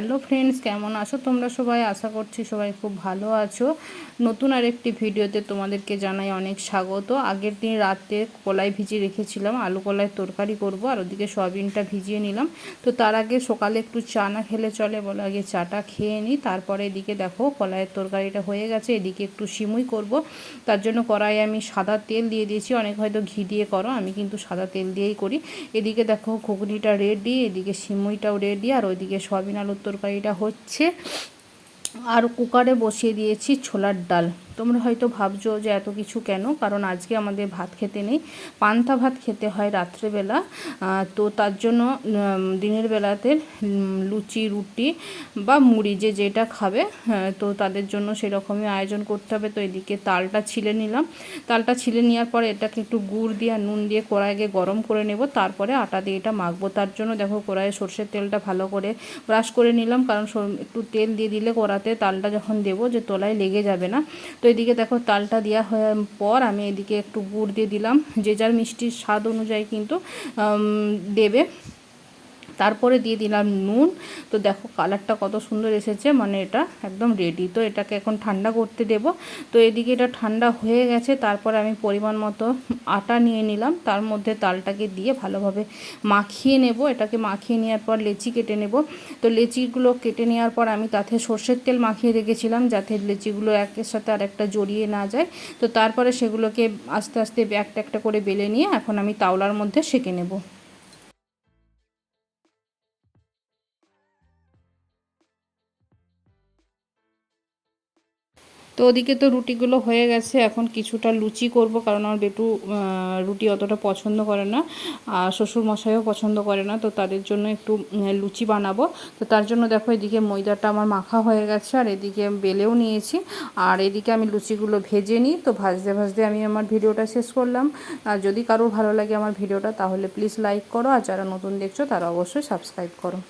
Hello friends কেমন আছো? তোমরা সবাই? আশা করছি সবাই খুব ভালো আছো। নতুন আরেকটি ভিডিওতে তোমাদেরকে জানাই অনেক স্বাগত। আগের দিন রাতে কলাই ভিজিয়ে রেখেছিলাম, আলু কলাইয়ের তরকারি করব, আর ওদিকে সয়াবিনটা ভিজিয়ে নিলাম। তো তার আগে সকালে একটু চা না খেলে চলে বলে আগে চাটা খেয়ে নিই। তারপরে এদিকে দেখো কলাইয়ের তরকারিটা হয়ে গেছে, এদিকে একটু সিমুই করব। তার জন্য কড়াই আমি সাদা তেল দিয়ে দিয়েছি। অনেক হয়তো ঘি দিয়ে করো, আমি কিন্তু সাদা তেল দিয়েই করি। এদিকে দেখো ঘুগনিটা রেডি এদিকে সিমুইটাও রেডি আর ওইদিকে সয়াবিন আলুর তরকারিটা হচ্ছে। আর কুকারে বসিয়ে দিয়েছি ছোলার ডাল। তোমরা হয়তো ভাবছ যে এত কিছু কেন? কারণ আজকে আমাদের ভাত খেতে নেই। পান্তা ভাত খেতে হয় রাত্রেবেলা। তো তার জন্য দিনের বেলাতে লুচি, রুটি বা মুড়ি যে যেটা খাবে তো তাদের জন্য সেরকমই আয়োজন করতে হবে। তো এদিকে তালটা ছিলে নিলাম। তালটা ছিলে নেওয়ার পরে এটাকে একটু গুড় দিয়ে নুন দিয়ে কড়াইকে গরম করে নেব। তারপরে আটা দিয়ে এটা মাখবো। তার জন্য দেখো কড়াইয়ে সর্ষের তেলটা ভালো করে ব্রাশ করে নিলাম। কারণ একটু তেল দিয়ে দিলে কড়াতে তালটা যখন দেবো যে তোলায় লেগে যাবে না। তো এদিকে দেখো তালটা দেওয়া হওয়ার পর আমি এদিকে একটু গুড় দিয়ে দিলাম। যে যার মিষ্টির স্বাদ অনুযায়ী কিন্তু দেবে। তারপরে দিয়ে দিলাম নুন। তো দেখো কালারটা কত সুন্দর এসেছে মানে এটা একদম রেডি তো এটাকে এখন ঠান্ডা করতে দেব। তো এদিকে এটা ঠান্ডা হয়ে গেছে, তারপরে আমি পরিমাণ মতো আটা নিয়ে নিলাম। তার মধ্যে তালটাকে দিয়ে ভালোভাবে মাখিয়ে নেব। এটাকে মাখিয়ে নেওয়ার পর লেচি কেটে নেব। তো লেচিগুলো কেটে নেওয়ার পর আমি তাতে সর্ষের তেল মাখিয়ে রেখেছিলাম, যাতে লেচিগুলো একের সাথে আর একটা জড়িয়ে না যায়। তো তারপরে সেগুলোকে আস্তে আস্তে একটা একটা করে বেলে নিয়ে এখন আমি তাওলার মধ্যে সেঁকে নেব। তো ওদিকে তো রুটিগুলো হয়ে গেছে, এখন কিছুটা লুচি করব কারণ আমার বেটু রুটি অতটা পছন্দ করে না, আর শ্বশুর মশাইও পছন্দ করে না, তো তাদের জন্য একটু লুচি বানাবো। তো তার জন্য দেখো এদিকে ময়দাটা আমার মাখা হয়ে গেছে, আর এদিকে বেলেও নিয়েছি, আর এদিকে আমি লুচিগুলো ভেজে নিই, তো ভাজতে ভাজতে আমি আমার ভিডিওটা শেষ করলাম। আর যদি কারোর ভালো লাগে আমার ভিডিওটা, তাহলে প্লিজ লাইক করো, আর যারা নতুন দেখছ তারা অবশ্যই সাবস্ক্রাইব করো।